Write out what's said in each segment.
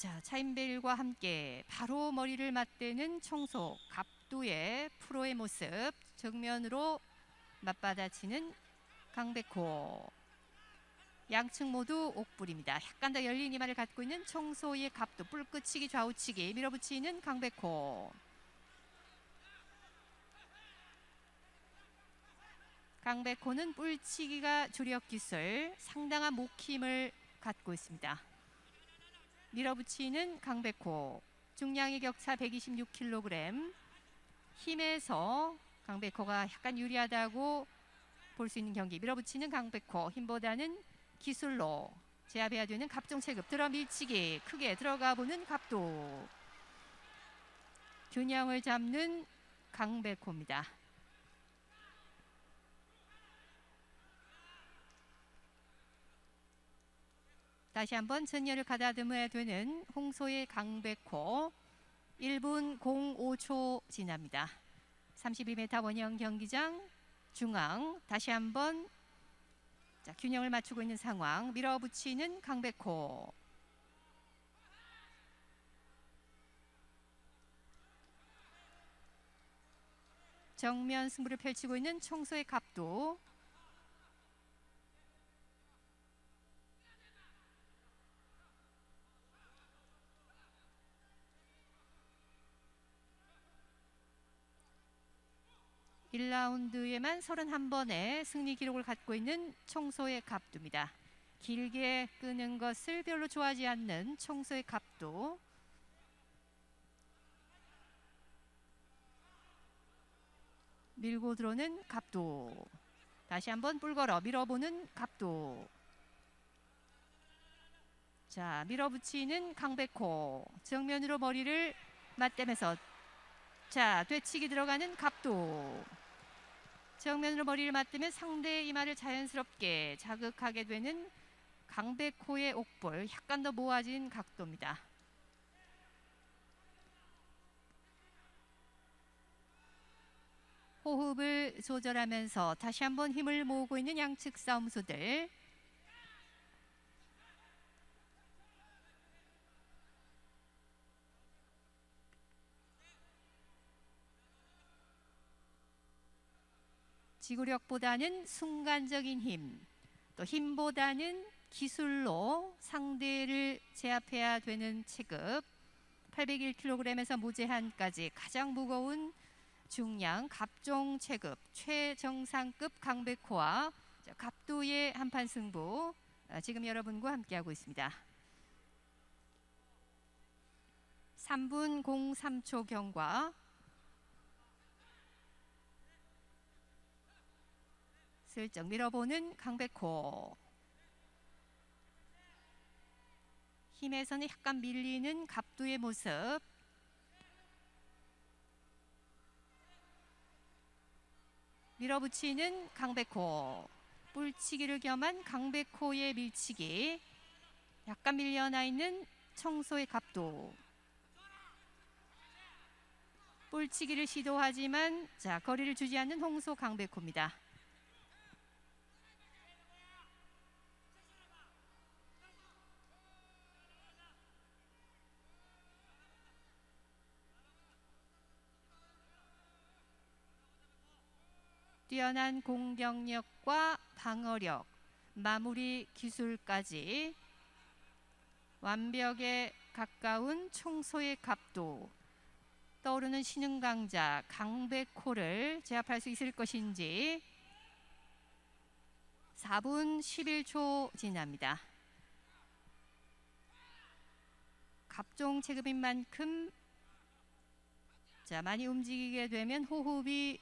자, 차인벨과 함께 바로 머리를 맞대는 청소 갑도의 프로의 모습 정면으로 맞받아치는 강백호 양측 모두 옥불입니다. 약간 더 열린 이마를 갖고 있는 청소의 갑도 뿔끝치기 좌우치기 밀어붙이는 강백호 강백호는 뿔치기가 주력 기술 상당한 목 힘을 갖고 있습니다. 밀어붙이는 강백호. 중량의 격차 126kg 힘에서 강백호가 약간 유리하다고 볼 수 있는 경기. 밀어붙이는 강백호. 힘보다는 기술로 제압해야 되는 갑종 체급. 들어 밀치기. 크게 들어가 보는 갑도. 균형을 잡는 강백호입니다. 다시 한번 전열을 가다듬어야 되는 홍소의 강백호. 1분 05초 지납니다. 32m 원형 경기장 중앙. 다시 한번 자, 균형을 맞추고 있는 상황. 밀어붙이는 강백호. 정면 승부를 펼치고 있는 청소의 갑도 일라운드에만 31번의 승리 기록을 갖고 있는 청소의 갑두입니다. 길게 끄는 것을 별로 좋아하지 않는 청소의 갑도 밀고 들어오는 갑도 다시 한번 뿔걸어 밀어보는 갑도. 자 밀어붙이는 강백호. 정면으로 머리를 맞대면서 자 되치기 들어가는 갑도 정면으로 머리를 맞대면 상대의 이마를 자연스럽게 자극하게 되는 강백호의 옥볼 약간 더 모아진 각도입니다. 호흡을 조절하면서 다시 한번 힘을 모으고 있는 양측 싸움수들 지구력보다는 순간적인 힘, 또 힘보다는 기술로 상대를 제압해야 되는 체급 801kg에서 무제한까지 가장 무거운 중량 갑종 체급 최정상급 강백호와 자, 갑도의 한판 승부 아, 지금 여러분과 함께하고 있습니다. 3분 03초 경과 슬쩍 밀어보는 강백호. 힘에서는 약간 밀리는 갑두의 모습. 밀어붙이는 강백호. 뿔치기를 겸한 강백호의 밀치기. 약간 밀려나 있는 청소의 갑도 뿔치기를 시도하지만 자 거리를 주지 않는 홍소 강백호입니다. 뛰어난 공격력과 방어력, 마무리 기술까지 완벽에 가까운 청소의 갑도 떠오르는 신흥 강자 강백호를 제압할 수 있을 것인지 4분 11초 지납니다. 갑종 체급인 만큼 자 많이 움직이게 되면 호흡이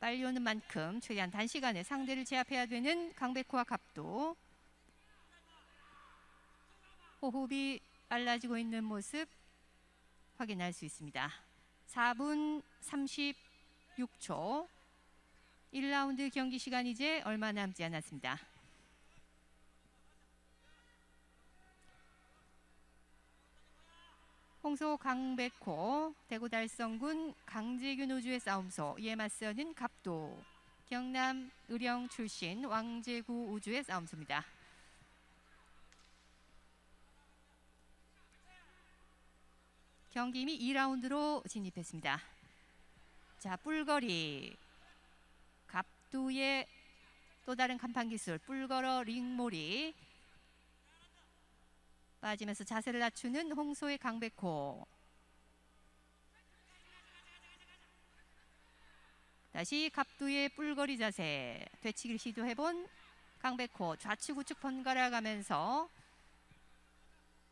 빨리 오는 만큼 최대한 단시간에 상대를 제압해야 되는 강백호와 갑도 호흡이 빨라지고 있는 모습 확인할 수 있습니다. 4분 36초 1라운드 경기 시간 이제 얼마 남지 않았습니다. 홍소 강백호, 대구 달성군 강재균 우주의 싸움소 이에 맞서는 갑도, 경남 의령 출신 왕제구 우주의 싸움소입니다. 경기 이미 2라운드로 진입했습니다. 자, 뿔거리. 갑두의 또 다른 간판 기술. 뿔걸어 링몰이. 빠지면서 자세를 낮추는 홍소의 강백호. 다시 갑두의 뿔거리 자세. 되치기를 시도해본 강백호. 좌측 우측 번갈아 가면서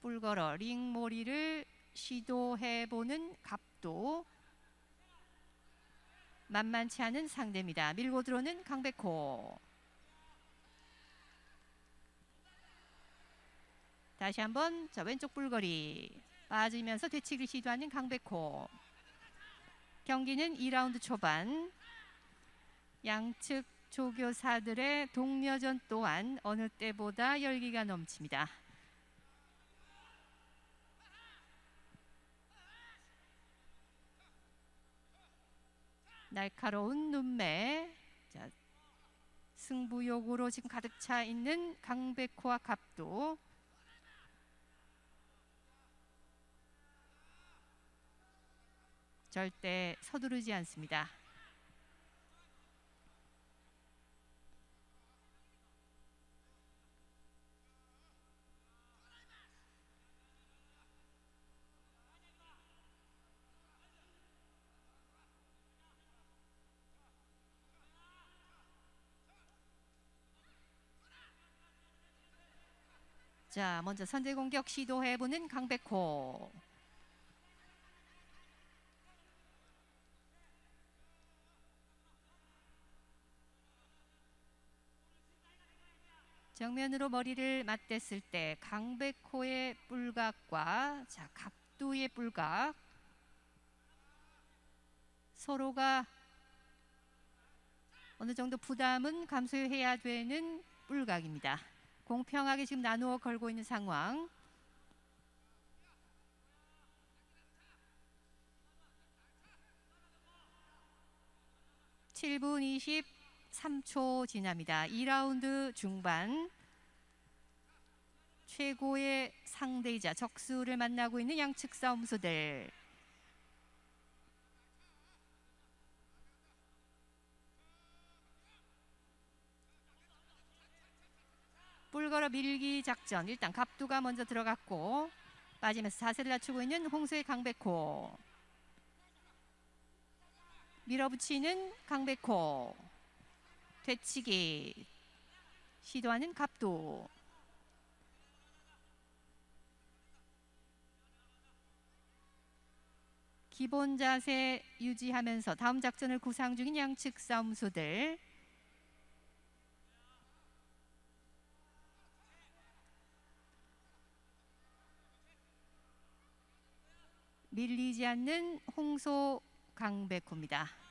뿔걸어 링몰이를 시도해보는 갑도. 만만치 않은 상대입니다. 밀고 들어오는 강백호. 다시 한번 자 왼쪽 뿔거리 빠지면서 되치기를 시도하는 강백호. 경기는 2라운드 초반. 양측 조교사들의 동료전 또한 어느 때보다 열기가 넘칩니다. 날카로운 눈매. 자, 승부욕으로 지금 가득 차 있는 강백호와 갑도. 절대 서두르지 않습니다. 자, 먼저 선제 공격 시도해보는 강백호. 정면으로 머리를 맞댔을 때 강백호의 뿔각과 자 갑두의 뿔각 서로가 어느 정도 부담은 감수해야 되는 뿔각입니다. 공평하게 지금 나누어 걸고 있는 상황. (7분 23초) 지납니다. 2라운드 중반 최고의 상대이자 적수를 만나고 있는 양측 싸움수들. 뿔걸어 밀기 작전. 일단 갑두가 먼저 들어갔고 빠지면서 자세를 낮추고 있는 홍수의 강백호. 밀어붙이는 강백호 되치기 시도하는 갑두 기본 자세 유지하면서 다음 작전을 구상 중인 양측 싸움수들 밀리지 않는 홍소 강백호입니다.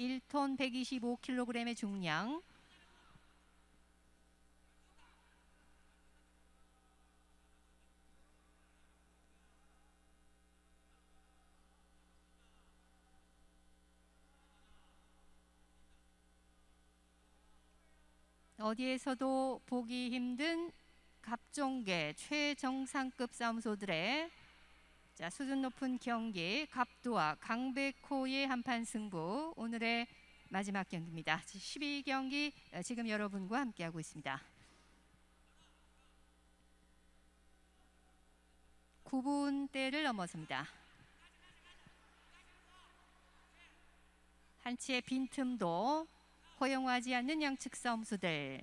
1톤 125kg의 중량. 어디에서도 보기 힘든 갑종계 최정상급 싸움소들의 자, 수준 높은 경기 갑도와 강백호의 한판 승부 오늘의 마지막 경기입니다. 12경기 어, 지금 여러분과 함께하고 있습니다. 9분대를 넘어섭니다. 한치의 빈틈도 허용하지 않는 양측 싸움수들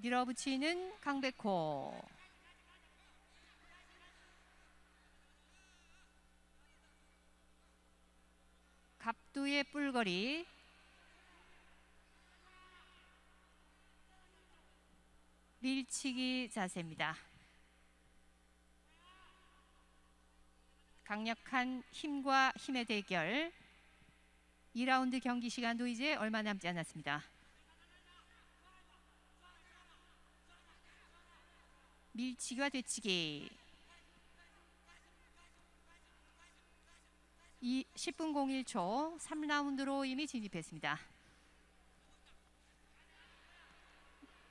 밀어붙이는 강백호. 갑두의 뿔거리. 밀치기 자세입니다. 강력한 힘과 힘의 대결. 2라운드 경기 시간도 이제 얼마 남지 않았습니다. 밀치기와 되치기 이 10분 01초 3라운드로 이미 진입했습니다.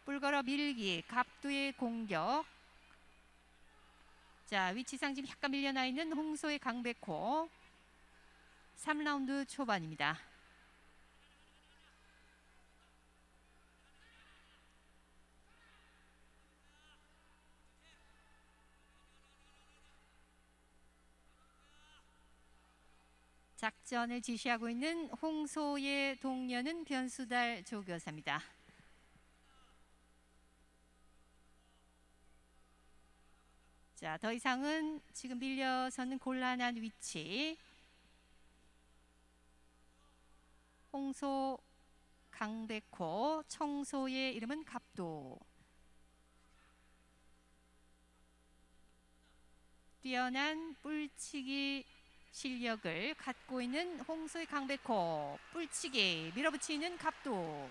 뿔걸어 밀기, 갑두의 공격. 자, 위치상 지금 약간 밀려나 있는 홍소의 강백호. 3라운드 초반입니다. 작전을 지시하고 있는 홍소의 동료는 변수달 조교사입니다. 자, 더 이상은 지금 밀려서는 곤란한 위치. 홍소, 강백호, 청소의 이름은 갑도. 뛰어난 뿔치기 실력을 갖고 있는 홍소의 강백호 뿔치기 밀어붙이는 갑도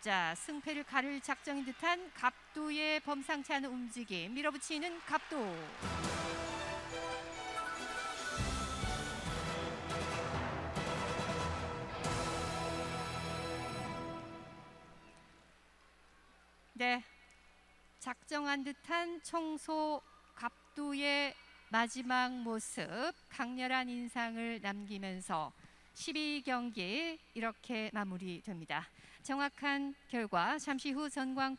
자 승패를 가를 작정인 듯한 갑도의 범상치 않은 움직임 밀어붙이는 갑도 네 작정한 듯한 청소 갑도의 마지막 모습 강렬한 인상을 남기면서 12경기 이렇게 마무리됩니다. 정확한 결과 잠시 후 전광